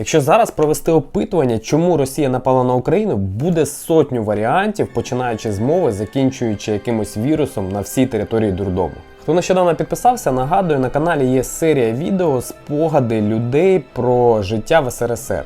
Якщо зараз провести опитування, чому Росія напала на Україну, буде сотню варіантів, починаючи з мови, закінчуючи якимось вірусом на всій території дурдому. Хто нещодавно підписався, нагадую, на каналі є серія відео спогади людей про життя в СРСР.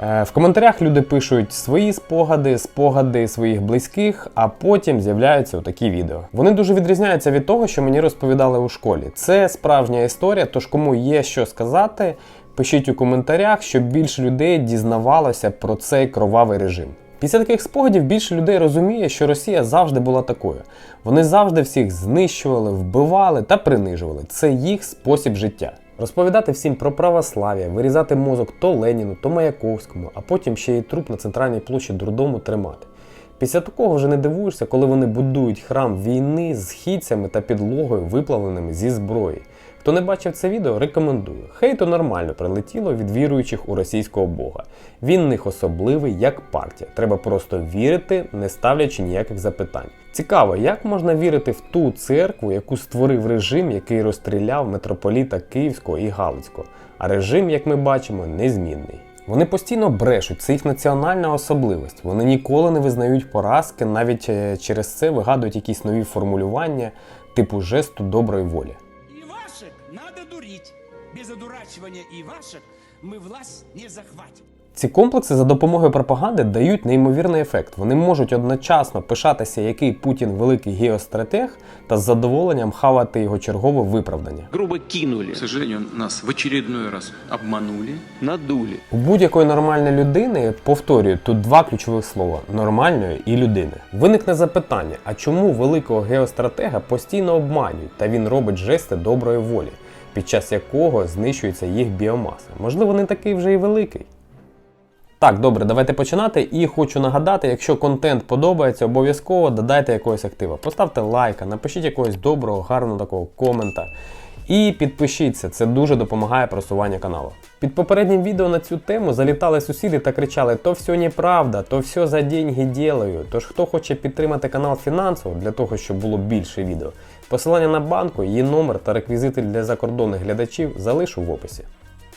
Е, В коментарях люди пишуть свої спогади, спогади своїх близьких, а потім з'являються такі відео. Вони дуже відрізняються від того, що мені розповідали у школі. Це справжня історія, тож кому є що сказати, пишіть у коментарях, щоб більше людей дізнавалося про цей кровавий режим. Після таких спогадів більше людей розуміє, що Росія завжди була такою. Вони завжди всіх знищували, вбивали та принижували. Це їх спосіб життя. Розповідати всім про православ'я, вирізати мозок то Леніну, то Маяковському, а потім ще й труп на центральній площі дурдому тримати. Після такого вже не дивуєшся, коли вони будують храм війни з східцями та підлогою, виплавленими зі зброї. Хто не бачив це відео, рекомендую. Хейту нормально прилетіло від віруючих у російського бога. Він них особливий як партія. Треба просто вірити, не ставлячи ніяких запитань. Цікаво, як можна вірити в ту церкву, яку створив режим, який розстріляв митрополіта Київського і Галицького. А режим, як ми бачимо, незмінний. Вони постійно брешуть, це їх національна особливість. Вони ніколи не визнають поразки, навіть е, через це вигадують якісь нові формулювання, типу жесту доброї волі. Без одурачивания Ивашек мы власть не захватим. Ці комплекси за допомогою пропаганди дають неймовірний ефект. Вони можуть одночасно пишатися, який Путін великий геостратег, та з задоволенням хавати його чергове виправдання. грубо кинули, К сожалению, нас в очередной раз обманули. надули. У будь-якої нормальної людини, повторюю, тут два ключових слова нормальної і людини. Виникне запитання: а чому великого геостратега постійно обманюють, та він робить жести доброї волі, під час якого знищується їх біомаса? Можливо, не такий вже і великий. Так, добре, давайте починати. І хочу нагадати, якщо контент подобається, обов'язково додайте якогось актива. Поставте лайка, напишіть якогось доброго, гарного такого комента. І підпишіться, це дуже допомагає просуванню каналу. Під попереднім відео на цю тему залітали сусіди та кричали: то все неправда, то все за деньги делаю. Тож хто хоче підтримати канал фінансово для того, щоб було більше відео, посилання на банку, її номер та реквізити для закордонних глядачів залишу в описі.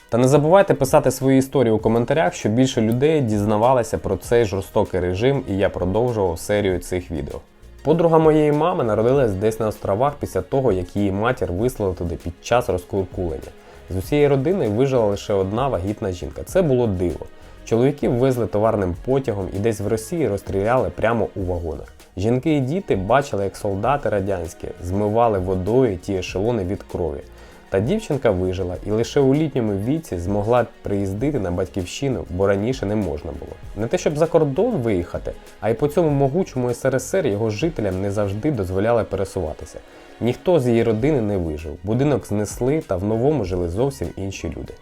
Та не забувайте писати свої історії у коментарях, щоб більше людей дізнавалися про цей жорстокий режим, і я продовжував серію цих відео. Подруга моєї мами народилась десь на островах після того, як її матір вислала туди під час розкуркулення. З усієї родини вижила лише одна вагітна жінка. Це було диво. Чоловіків везли товарним потягом і десь в Росії розстріляли прямо у вагонах. Жінки і діти бачили, як солдати радянські змивали водою ті ешелони від крові. Та дівчинка вижила і лише у літньому віці змогла приїздити на батьківщину, бо раніше не можна було. Не те, щоб за кордон виїхати, а й по цьому могучому СРСР його жителям не завжди дозволяли пересуватися. Ніхто з її родини не вижив. Будинок знесли та в новому жили зовсім інші люди.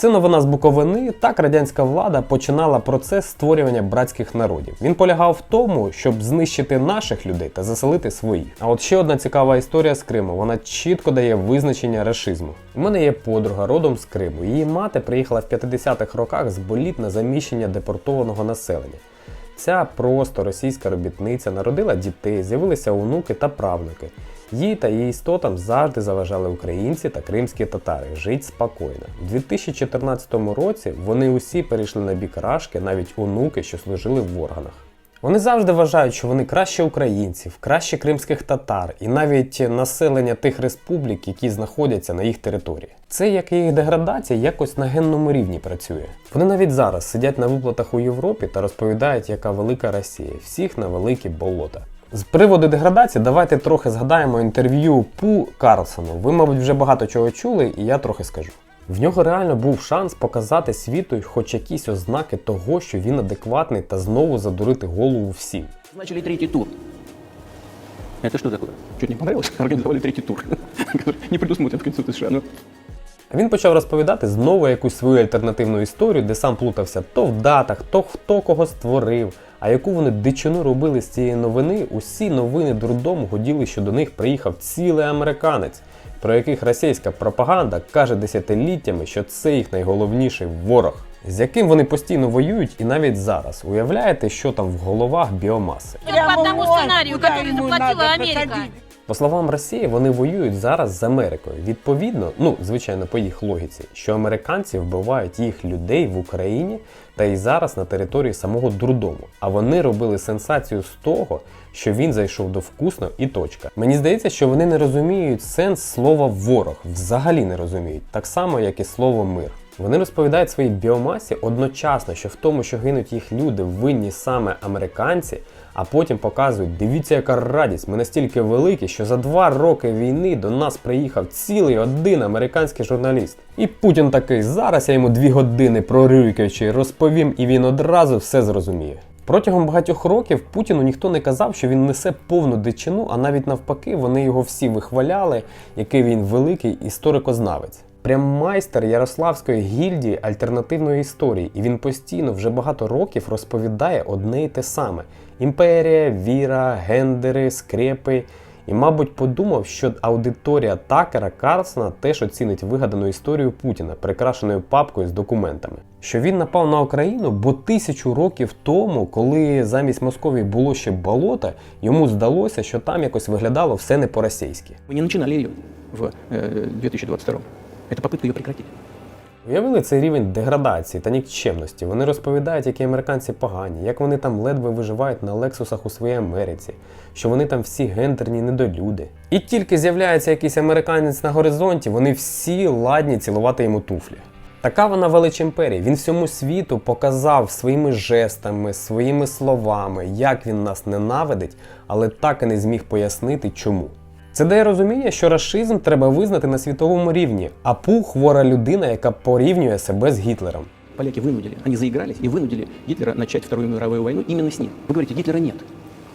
Це новина з Буковини. Так радянська влада починала процес створювання братських народів. Він полягав в тому, щоб знищити наших людей та заселити своїх. А от ще одна цікава історія з Криму. Вона чітко дає визначення рашизму. У мене є подруга родом з Криму. Її мати приїхала в 50-х роках з боліт на заміщення депортованого населення. Ця просто російська робітниця народила дітей, з'явилися онуки та правнуки. Їй та її істотам завжди заважали українці та кримські татари жити спокійно. У 2014 році вони усі перейшли на бік рашки, навіть онуки, що служили в органах. Вони завжди вважають, що вони краще українців, краще кримських татар і навіть населення тих республік, які знаходяться на їх території. Це як їх деградація якось на генному рівні працює. Вони навіть зараз сидять на виплатах у Європі та розповідають, яка велика Росія, всіх на великі болота. З приводу деградації, давайте трохи згадаємо інтерв'ю Пу Карлсону. Ви, мабуть, вже багато чого чули, і я трохи скажу. В нього реально був шанс показати світу хоч якісь ознаки того, що він адекватний та знову задурити голову всім. Начали третий тур. Это что такое? Чуть не понравилось? Организовали третий тур, не предусмотрен в Конституции США. Ну, Він почав розповідати знову якусь свою альтернативну історію, де сам плутався то в датах, то хто кого створив. А яку вони дичину робили з цієї новини, усі новини дурдом годіли, що до них приїхав цілий американець, про яких російська пропаганда каже десятиліттями, що це їх найголовніший ворог, з яким вони постійно воюють і навіть зараз. Уявляєте, що там в головах біомаси? Прямо по тому сценарію, який заплатила Америка. По словам Росії, вони воюють зараз з Америкою. Відповідно, ну звичайно, по їх логіці, що американці вбивають їх людей в Україні та і зараз на території самого дурдому. А вони робили сенсацію з того, що він зайшов до вкусно і точка. Мені здається, що вони не розуміють сенс слова ворог, взагалі не розуміють, так само як і слово мир. Вони розповідають своїй біомасі одночасно, що в тому, що гинуть їх люди, винні саме американці, а потім показують: дивіться, яка радість! Ми настільки великі, що за два роки війни до нас приїхав цілий один американський журналіст. І Путін такий: зараз я йому дві години прорюкаючи розповім, і він одразу все зрозуміє. Протягом багатьох років Путіну ніхто не казав, що він несе повну дичину, а навіть навпаки, вони його всі вихваляли, який він великий історикознавець. Прям майстер Ярославської гільдії альтернативної історії, і він постійно вже багато років розповідає одне й те саме: імперія, віра, гендери, скрепи. І, мабуть, подумав, що аудиторія Такера Карлсона теж оцінить вигадану історію Путіна, прикрашеною папкою з документами. Що він напав на Україну, бо тисячу років тому, коли замість Московії було ще болото, йому здалося, що там якось виглядало все не по-російськи. Мы не начинали ее в э, 2022. Это попытка ее прекратить. Уявили цей рівень деградації та нікчемності. Вони розповідають, які американці погані, як вони там ледве виживають на лексусах у своїй Америці, що вони там всі гендерні недолюди. І тільки з'являється якийсь американець на горизонті, вони всі ладні цілувати йому туфлі. Така вона велич імперії. Він всьому світу показав своїми жестами, своїми словами, як він нас ненавидить, але так і не зміг пояснити, чому. Це дає розуміння, що расизм треба визнати на світовому рівні, а Пу хвора людина, яка порівнює себе з Гітлером. Поляки вынудили, они заигрались и вынудили Гитлера начать Вторую мировую войну именно с ним. Вы говорите, Гитлера нет.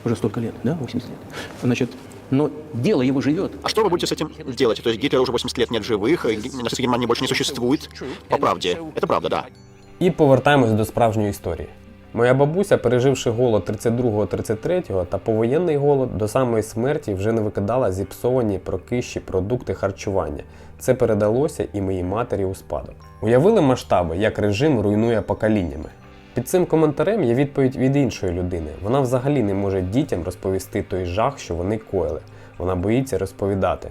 Уже столько лет, да, 80 лет. Значит, но дело его живет. А что вы будете с этим делать? То есть Гитлера уже 80 лет нет в живых, и нацистской Германии больше не существует? По правде. Это правда, да. І повертаємось до справжньої історії. Моя бабуся, переживши голод 32-33 та повоєнний голод, до самої смерті вже не викидала зіпсовані прокищі продукти харчування. Це передалося і моїй матері у спадок. Уявили масштаби, як режим руйнує поколіннями. Під цим коментарем є відповідь від іншої людини. Вона взагалі не може дітям розповісти той жах, що вони коїли. Вона боїться розповідати.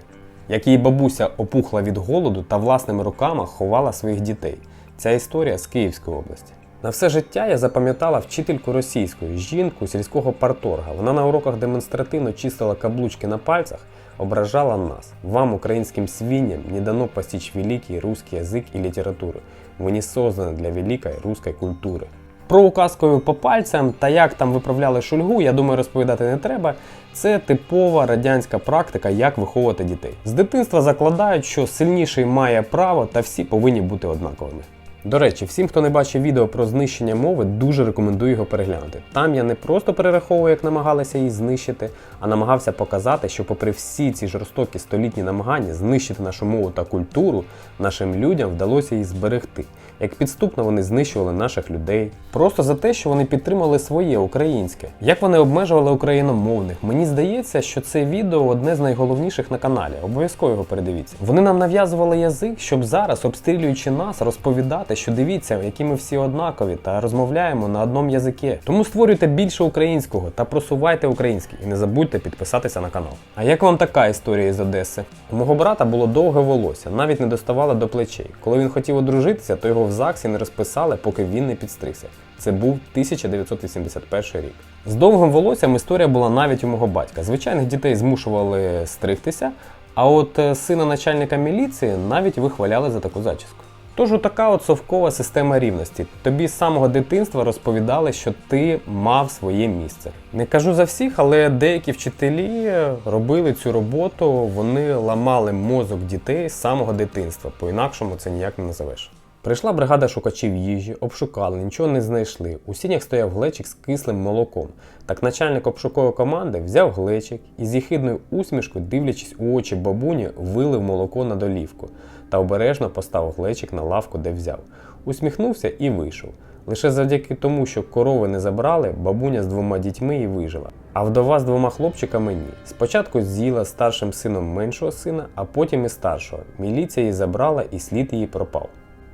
Як її бабуся опухла від голоду та власними руками ховала своїх дітей. Ця історія з Київської області. На все життя я запам'ятала вчительку російської, жінку сільського парторга. Вона на уроках демонстративно чистила каблучки на пальцях, ображала нас. Вам, українським свиньям, не дано постичь великий русский язык и литературу. Ви не созданы для великої руської культури. Про указкою по пальцям та як там виправляли шульгу, я думаю, розповідати не треба. Це типова радянська практика, як виховувати дітей. З дитинства закладають, що сильніший має право та всі повинні бути однаковими. До речі, всім, хто не бачив відео про знищення мови, дуже рекомендую його переглянути. Там я не просто перераховую, як намагалися її знищити, а намагався показати, що, попри всі ці жорстокі столітні намагання знищити нашу мову та культуру, нашим людям вдалося її зберегти. Як підступно вони знищували наших людей, просто за те, що вони підтримали своє українське. Як вони обмежували україномовних. Мені здається, що це відео одне з найголовніших на каналі. Обов'язково його передивіться. Вони нам нав'язували язик, щоб зараз, обстрілюючи нас, розповідати, що дивіться, які ми всі однакові та розмовляємо на одному язикі. Тому створюйте більше українського та просувайте український. І не забудьте підписатися на канал. А як вам така історія із Одеси? У мого брата було довге волосся, навіть не доставало до плечей. Коли він хотів одружитися, то його ЗАГСі не розписали, поки він не підстригся. Це був 1981 рік. З довгим волоссям історія була навіть у мого батька. Звичайних дітей змушували стригтися, а от е, сина начальника міліції навіть вихваляли за таку зачіску. Тож така от совкова система рівності. Тобі з самого дитинства розповідали, що ти мав своє місце. Не кажу за всіх, але деякі вчителі робили цю роботу, вони ламали мозок дітей з самого дитинства, по-інакшому це ніяк не називеш. Прийшла бригада шукачів їжі, обшукали, нічого не знайшли. У сінях стояв глечик з кислим молоком. Так начальник обшукової команди взяв глечик і з їхидною усмішкою, дивлячись у очі бабуні, вилив молоко на долівку та обережно поставив глечик на лавку, де взяв. Усміхнувся і вийшов. Лише завдяки тому, що корови не забрали, бабуня з двома дітьми і вижила. А вдова з двома хлопчиками ні. Спочатку з'їла старшим сином меншого сина, а потім і старшого. Міліція її забрала і слід її пропав.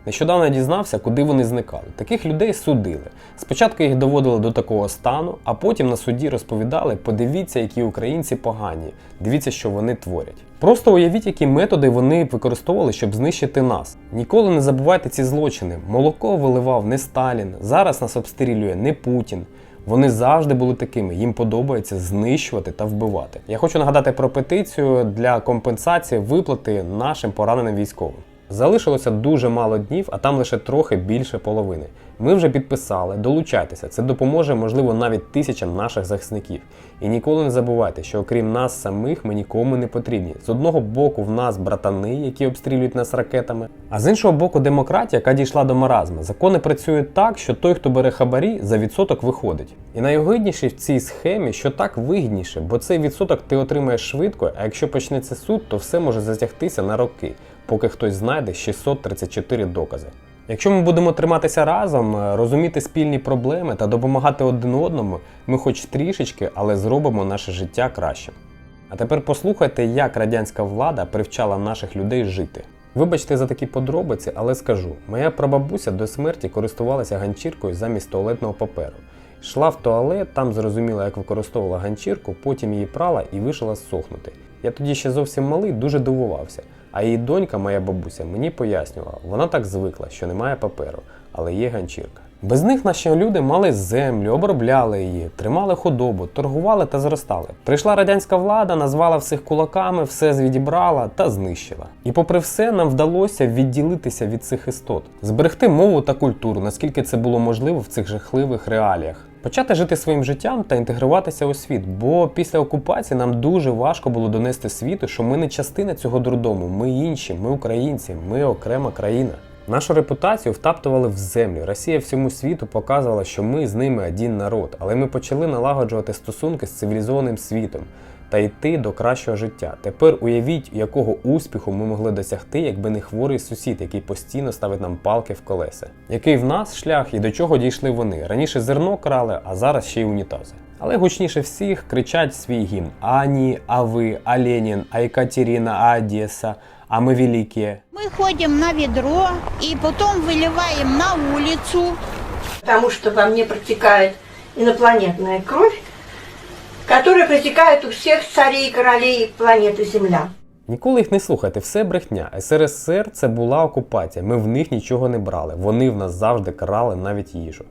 Нещодавно дізнався, куди вони зникали. Таких людей судили. Спочатку їх доводили до такого стану, а потім на суді розповідали: подивіться, які українці погані, дивіться, що вони творять. Просто уявіть, які методи вони використовували, щоб знищити нас. Ніколи не забувайте ці злочини. Молоко виливав не Сталін, зараз нас обстрілює не Путін. Вони завжди були такими. Їм подобається знищувати та вбивати. Я хочу нагадати про петицію для компенсації виплати нашим пораненим військовим. Залишилося дуже мало днів, а там лише трохи більше половини. Ми вже підписали, долучайтеся. Це допоможе, можливо, навіть тисячам наших захисників. І ніколи не забувайте, що окрім нас самих ми нікому не потрібні. З одного боку, в нас братани, які обстрілюють нас ракетами, а з іншого боку, демократія, яка дійшла до маразму. Закони працюють так, що той, хто бере хабарі, за відсоток виходить. І найогидніше в цій схемі, що так вигідніше, бо цей відсоток ти отримаєш швидко, а якщо почнеться суд, то все може затягтися на роки, поки хтось знайде 634 докази. Якщо ми будемо триматися разом, е, розуміти спільні проблеми та допомагати один одному, ми хоч трішечки, але зробимо наше життя кращим. А тепер послухайте, як радянська влада привчала наших людей жити. Вибачте за такі подробиці, але скажу: моя прабабуся до смерті користувалася ганчіркою замість туалетного паперу. Йшла в туалет, там зрозуміла, як використовувала ганчірку, потім її прала і вишила сохнути. Я тоді ще зовсім малий, дуже дивувався. А її донька, моя бабуся, мені пояснювала, вона так звикла, що немає паперу, але є ганчірка. Без них наші люди мали землю, обробляли її, тримали худобу, торгували та зростали. Прийшла радянська влада, назвала всіх кулаками, все звідібрала та знищила. І попри все, нам вдалося відділитися від цих істот, зберегти мову та культуру, наскільки це було можливо в цих жахливих реаліях. Почати жити своїм життям та інтегруватися у світ, бо після окупації нам дуже важко було донести світу, що ми не частина цього дурдому, ми інші, ми українці, ми окрема країна. Нашу репутацію втаптували в землю. Росія всьому світу показувала, що ми з ними один народ, але ми почали налагоджувати стосунки з цивілізованим світом та йти до кращого життя. Тепер уявіть, якого успіху ми могли досягти, якби не хворий сусід, який постійно ставить нам палки в колеса. Який в нас шлях і до чого дійшли вони? Раніше зерно крали, а зараз ще й унітази. Але гучніше всіх кричать свій гімн: Ані, а ви, а Ленін, а Екатерина, а Одеса, а ми великі. Мы ходим на ведро и потом выливаем на улицу. потому что во мне протекает инопланетная кровь, которая протекает у всех царей и королей планеты Земля. Ніколи їх не слухайте, все брехня. СРСР це була окупація. Ми в них нічого не брали. Вони в нас завжди крали навіть їжу.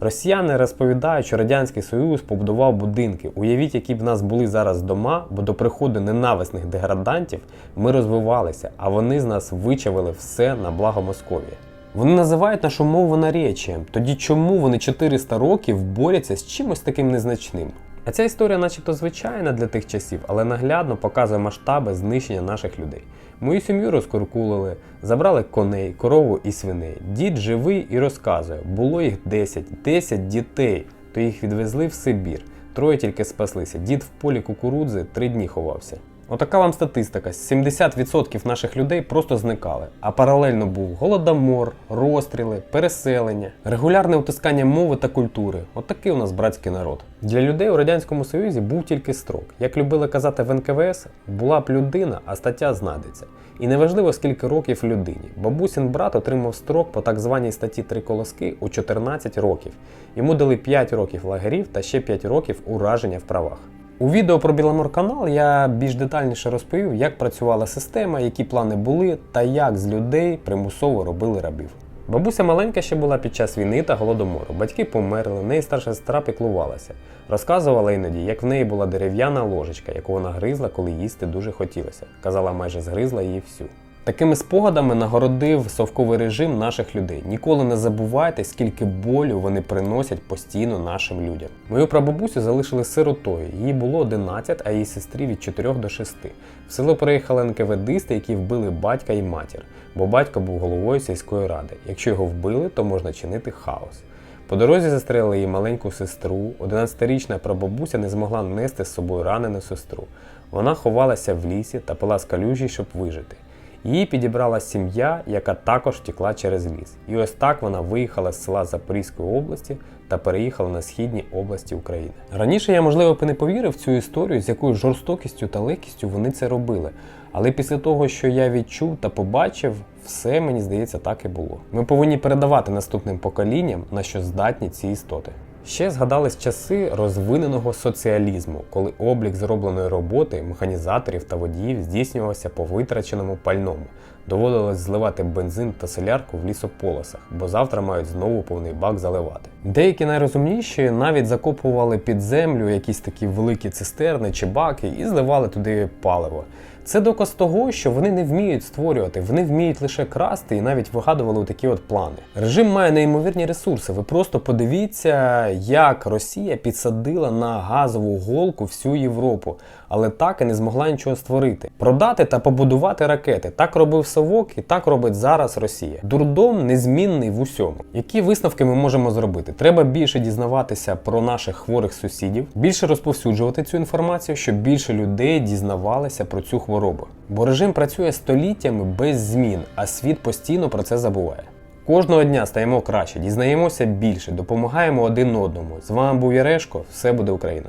Росіяни розповідають, що Радянський Союз побудував будинки. Уявіть, які б в нас були зараз дома, бо до приходу ненависних деградантів ми розвивалися, а вони з нас вичавили все на благо Московії. Вони називають нашу мову наречієм. Тоді чому вони 400 років борються з чимось таким незначним? А ця історія, начебто, звичайна для тих часів, але наглядно показує масштаби знищення наших людей. Мою сім'ю розкуркулили, забрали коней, корову і свиней. Дід живий і розказує: було їх 10, 10 дітей, то їх відвезли в Сибір. Троє тільки спаслися. Дід в полі кукурудзи три дні ховався. Отака вам статистика: 70% наших людей просто зникали, а паралельно був голодомор, розстріли, переселення, регулярне утискання мови та культури. Отакий у нас братський народ. Для людей у радянському союзі був тільки строк. Як любили казати в НКВС, була б людина, а стаття знайдеться. І неважливо скільки років людині. Бабусін брат отримав строк по так званій статті три колоски у 14 років. Йому дали 5 років лагерів та ще 5 років ураження в правах. У відео про Біламор-канал я більш детальніше розповів, як працювала система, які плани були та як з людей примусово робили рабів. Бабуся маленька ще була під час війни та голодомору. Батьки померли, в неї старша сестра піклувалася. Розказувала іноді, як в неї була дерев'яна ложечка, яку вона гризла, коли їсти дуже хотілося. Казала, майже згризла її всю. Такими спогадами нагородив совковий режим наших людей. Ніколи не забувайте, скільки болю вони приносять постійно нашим людям. Мою прабабусю залишили сиротою. Їй було 11, а її сестрі від 4 до 6. В село приїхали НКВДисти, які вбили батька і матір, бо батько був головою сільської ради. Якщо його вбили, то можна чинити хаос. По дорозі застрелили її маленьку сестру. 11-річна прабабуся не змогла нести з собою ранену сестру. Вона ховалася в лісі та пила з калюжі, щоб вижити. Її підібрала сім'я, яка також втекла через ліс. І ось так вона виїхала з села Запорізької області та переїхала на східні області України. Раніше я, можливо, б не повірив цю історію, з якою жорстокістю та легкістю вони це робили. Але після того, що я відчув та побачив, Все мені здається так і було. Ми повинні передавати наступним поколінням, на що здатні ці істоти. Ще згадались часи розвиненого соціалізму, коли облік зробленої роботи механізаторів та водіїв здійснювався по витраченому пальному. Доводилось зливати бензин та солярку в лісополосах, бо завтра мають знову повний бак заливати. Деякі найрозумніші навіть закопували під землю якісь такі великі цистерни чи баки і зливали туди паливо. Це доказ того, що вони не вміють створювати, вони вміють лише красти і навіть вигадували такі от плани. Режим має неймовірні ресурси. Ви просто подивіться, як Росія підсадила на газову голку всю Європу, але так і не змогла нічого створити. Продати та побудувати ракети. Так робив Совок і так робить зараз Росія. Дурдом незмінний в усьому. Які висновки ми можемо зробити? Треба більше дізнаватися про наших хворих сусідів, більше розповсюджувати цю інформацію, щоб більше людей дізнавалися про цю хворобу. Бо режим працює століттями без змін, а світ постійно про це забуває. Кожного дня стаємо краще, дізнаємося більше, допомагаємо один одному. З вами був Ярешко, все буде Україна.